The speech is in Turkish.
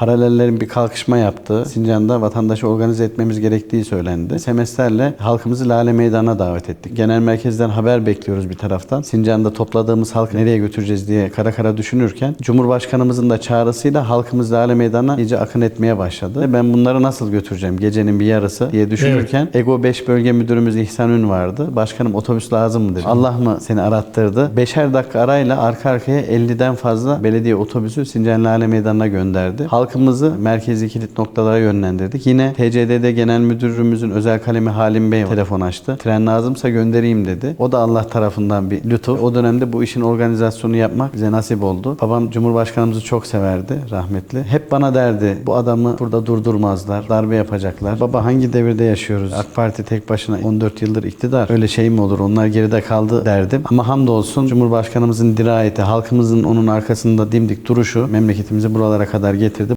Paralellerin bir kalkışma yaptı. Sincan'da vatandaşı organize etmemiz gerektiği söylendi. Semeslerle halkımızı Lale Meydanı'na davet ettik. Genel merkezden haber bekliyoruz bir taraftan. Sincan'da topladığımız halkı nereye götüreceğiz diye kara kara düşünürken Cumhurbaşkanımızın da çağrısıyla halkımız Lale Meydanı'na iyice akın etmeye başladı. Ben bunları nasıl götüreceğim gecenin bir yarısı diye düşünürken Ego 5 bölge müdürümüz İhsan Ün vardı. Başkanım otobüs lazım mı dedi. Allah mı seni arattırdı? Beşer dakika arayla arka arkaya 50'den fazla belediye otobüsü Sincan Lale Meydanı'na gönderdi. Halkımızı merkezi kilit noktalara yönlendirdik. Yine TCDD Genel Müdürümüzün özel kalemi Halim Bey telefon açtı. Tren lazımsa göndereyim dedi. O da Allah tarafından bir lütuf. O dönemde bu işin organizasyonu yapmak bize nasip oldu. Babam Cumhurbaşkanımızı çok severdi rahmetli. Hep bana derdi bu adamı burada durdurmazlar. Darbe yapacaklar. Baba hangi devirde yaşıyoruz? AK Parti tek başına 14 yıldır iktidar. Öyle şey mi olur? Onlar geride kaldı derdim. Ama hamdolsun Cumhurbaşkanımızın dirayeti, halkımızın onun arkasında dimdik duruşu memleketimizi buralara kadar getirdi.